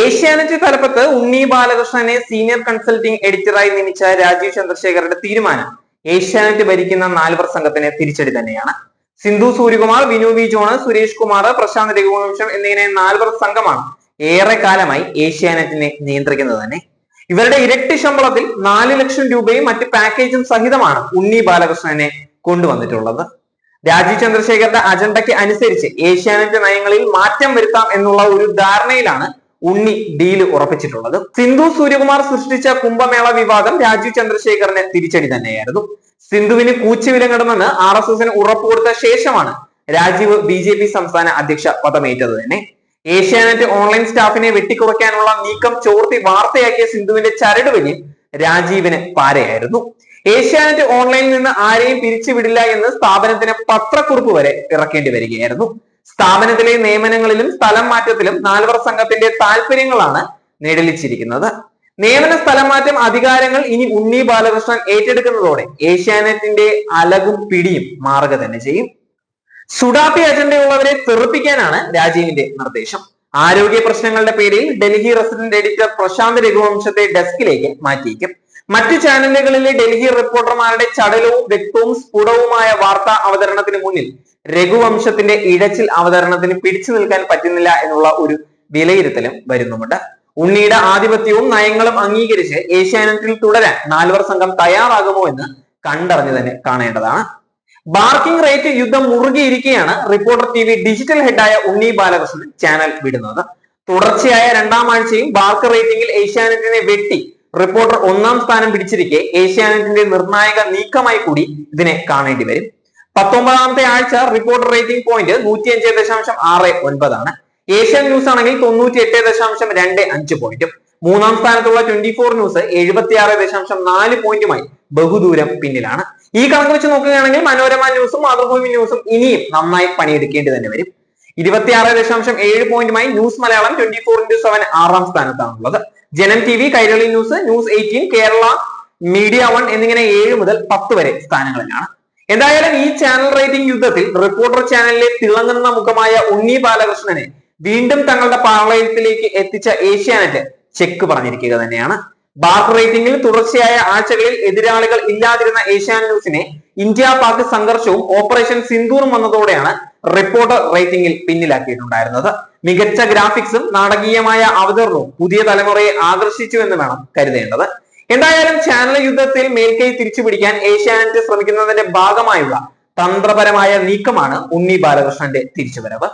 ഏഷ്യാനെറ്റ് തലപ്പത്ത് ഉണ്ണി ബാലകൃഷ്ണനെ senior consulting എഡിറ്ററായി നിയമിച്ച രാജീവ് ചന്ദ്രശേഖരന്റെ തീരുമാനം ഏഷ്യാനെറ്റ് ഭരിക്കുന്ന നാൽവർ സംഘത്തിന് തിരിച്ചടി തന്നെയാണ്. സിന്ധു സൂര്യകുമാർ വിനു വി ജോണ് സുരേഷ് കുമാർ പ്രശാന്ത് രഘുവംശം എന്നിങ്ങനെ നാൽവർ സംഘമാണ് ഏറെ കാലമായി ഏഷ്യാനെറ്റിനെ നിയന്ത്രിക്കുന്നത് തന്നെ. ഇവരുടെ ഇരട്ടി ശമ്പളത്തിൽ നാല് ലക്ഷം രൂപയും മറ്റ് പാക്കേജും സഹിതമാണ് ഉണ്ണി ബാലകൃഷ്ണനെ കൊണ്ടുവന്നിട്ടുള്ളത്. രാജീവ് ചന്ദ്രശേഖരന്റെ അജണ്ടയ്ക്ക് അനുസരിച്ച് ഏഷ്യാനെറ്റ് നയങ്ങളിൽ മാറ്റം വരുത്താം എന്നുള്ള ഒരു ധാരണയിലാണ് ഉണ്ണി ഡീൽ ഉറപ്പിച്ചിട്ടുള്ളത്. സിന്ധു സൂര്യകുമാർ സൃഷ്ടിച്ച കുംഭമേള വിവാദം രാജീവ് ചന്ദ്രശേഖറിന് തിരിച്ചടി തന്നെയായിരുന്നു. സിന്ധുവിന് കൂച്ചുവിലങ്ങണമെന്ന് ആർ എസ് എസിന് ഉറപ്പുകൊടുത്ത ശേഷമാണ് രാജീവ് ബി ജെ പി സംസ്ഥാന അധ്യക്ഷ പദമേറ്റത് തന്നെ. ഏഷ്യാനെറ്റ് ഓൺലൈൻ സ്റ്റാഫിനെ വെട്ടിക്കുറയ്ക്കാനുള്ള നീക്കം ചോർത്തി വാർത്തയാക്കിയ സിന്ധുവിന്റെ ചരടുവലി രാജീവിന് പാരയായിരുന്നു. ഏഷ്യാനെറ്റ് ഓൺലൈനിൽ നിന്ന് ആരെയും പിരിച്ചുവിടില്ല എന്ന് സ്ഥാപനത്തിന് പത്രക്കുറിപ്പ് വരെ ഇറക്കേണ്ടി വരികയായിരുന്നു. സ്ഥാപനത്തിലെ നിയമനങ്ങളിലും സ്ഥലം മാറ്റത്തിലും നാൽവർ സംഘത്തിന്റെ താല്പര്യങ്ങളാണ് നിഴലിച്ചിരിക്കുന്നത് നിയമന സ്ഥലം മാറ്റം അധികാരങ്ങൾ ഇനി ഉണ്ണി ബാലകൃഷ്ണൻ ഏറ്റെടുക്കുന്നതോടെ ഏഷ്യാനെറ്റിന്റെ അലകും പിടിയും മാറുക തന്നെ ചെയ്യും. സുഡാപ്പി അജണ്ടയുള്ളവരെ തെറിപ്പിക്കാനാണ് രാജീവിന്റെ നിർദ്ദേശം. ആരോഗ്യ പ്രശ്നങ്ങളുടെ പേരിൽ ഡൽഹി റെസിഡന്റ് എഡിറ്റർ പ്രശാന്ത് രഘുവംശത്തെ ഡെസ്കിലേക്ക് മാറ്റിയേക്കും. മറ്റു ചാനലുകളിലെ ഡൽഹി റിപ്പോർട്ടർമാരുടെ ചടലവും വ്യക്തവും സ്ഫുടവുമായ വാർത്താ അവതരണത്തിന് മുന്നിൽ രഘുവംശത്തിന്റെ ഇഴച്ചിൽ അവതരണത്തിന് പിടിച്ചു നിൽക്കാൻ പറ്റുന്നില്ല എന്നുള്ള ഒരു വിലയിരുത്തലും വരുന്നുമുണ്ട്. ഉണ്ണിയുടെ ആധിപത്യവും നയങ്ങളും അംഗീകരിച്ച് ഏഷ്യാനെറ്റിൽ തുടരാൻ നാൽവർ സംഘം തയ്യാറാകുമോ എന്ന് കണ്ടറിഞ്ഞു തന്നെ കാണേണ്ടതാണ്. ബാർക്കിംഗ് റേറ്റ് യുദ്ധം മുറുകിയിരിക്കെയാണ് റിപ്പോർട്ടർ ടി വി ഡിജിറ്റൽ ഹെഡായ ഉണ്ണി ബാലകൃഷ്ണൻ ചാനൽ വിടുന്നത്. തുടർച്ചയായ രണ്ടാം ആഴ്ചയും ബാർക്ക് റേറ്റിംഗിൽ ഏഷ്യാനെറ്റിനെ വെട്ടി റിപ്പോർട്ടർ ഒന്നാം സ്ഥാനം പിടിച്ചിരിക്കെ ഏഷ്യാനെറ്റിന്റെ നിർണായക നീക്കമായി കൂടി ഇതിനെ കാണേണ്ടി വരും. പത്തൊമ്പതാമത്തെ ആഴ്ച റിപ്പോർട്ടർ റേറ്റിംഗ് പോയിന്റ് നൂറ്റി അഞ്ച് ദശാംശം ആറ് ഒൻപതാണ്. ഏഷ്യൻ ന്യൂസ് ആണെങ്കിൽ തൊണ്ണൂറ്റി എട്ട് ദശാംശം രണ്ട് അഞ്ച് പോയിന്റും മൂന്നാം സ്ഥാനത്തുള്ള ട്വന്റി ഫോർ ന്യൂസ് എഴുപത്തി ആറ് ദശാംശം നാല് പോയിന്റുമായി ബഹുദൂരം പിന്നിലാണ്. ഈ കണക്ക് വെച്ച് നോക്കുകയാണെങ്കിൽ മനോരമ ന്യൂസും മാതൃഭൂമി ന്യൂസും ഇനിയും നന്നായി പണിയെടുക്കേണ്ടി തന്നെ വരും. ഇരുപത്തിയാറ് ദശാംശം ഏഴ് പോയിന്റുമായി news Malayalam twenty four into seven ആറാം സ്ഥാനത്താണുള്ളത്. Janam T V Kairali news news eighteen Kerala media one എന്നിങ്ങനെ ഏഴ് മുതൽ പത്ത് വരെ സ്ഥാനങ്ങളിലാണ്. എന്തായാലും ഈ ചാനൽ റേറ്റിംഗ് യുദ്ധത്തിൽ റിപ്പോർട്ടർ ചാനലിലെ തിളങ്ങുന്ന മുഖമായ ഉണ്ണി ബാലകൃഷ്ണനെ വീണ്ടും തങ്ങളുടെ പാളയത്തിലേക്ക് എത്തിച്ച ഏഷ്യാനെറ്റ് ചെക്ക് പറഞ്ഞിരിക്കുക തന്നെയാണ്. ബാർ റേറ്റിംഗിൽ തുടർച്ചയായ ആഴ്ചകളിൽ എതിരാളികൾ ഇല്ലാതിരുന്ന ഏഷ്യാൻ ന്യൂസിനെ ഇന്ത്യ പാക് സംഘർഷവും ഓപ്പറേഷൻ സിന്ദൂറും വന്നതോടെയാണ് റിപ്പോർട്ടർ റേറ്റിംഗിൽ പിന്നിലാക്കിയിട്ടുണ്ടായിരുന്നത്. മികച്ച ഗ്രാഫിക്സും നാടകീയമായ അവതരണവും പുതിയ തലമുറയെ ആകർഷിച്ചു എന്ന് വേണം കരുതേണ്ടത്. എന്തായാലും ചാനൽ യുദ്ധത്തിൽ മേൽക്കൈ തിരിച്ചുപിടിക്കാൻ ഏഷ്യാനെറ്റ് ശ്രമിക്കുന്നതിന്റെ ഭാഗമായുള്ള തന്ത്രപരമായ നീക്കമാണ് ഉണ്ണി ബാലകൃഷ്ണന്റെ തിരിച്ചുവരവ്.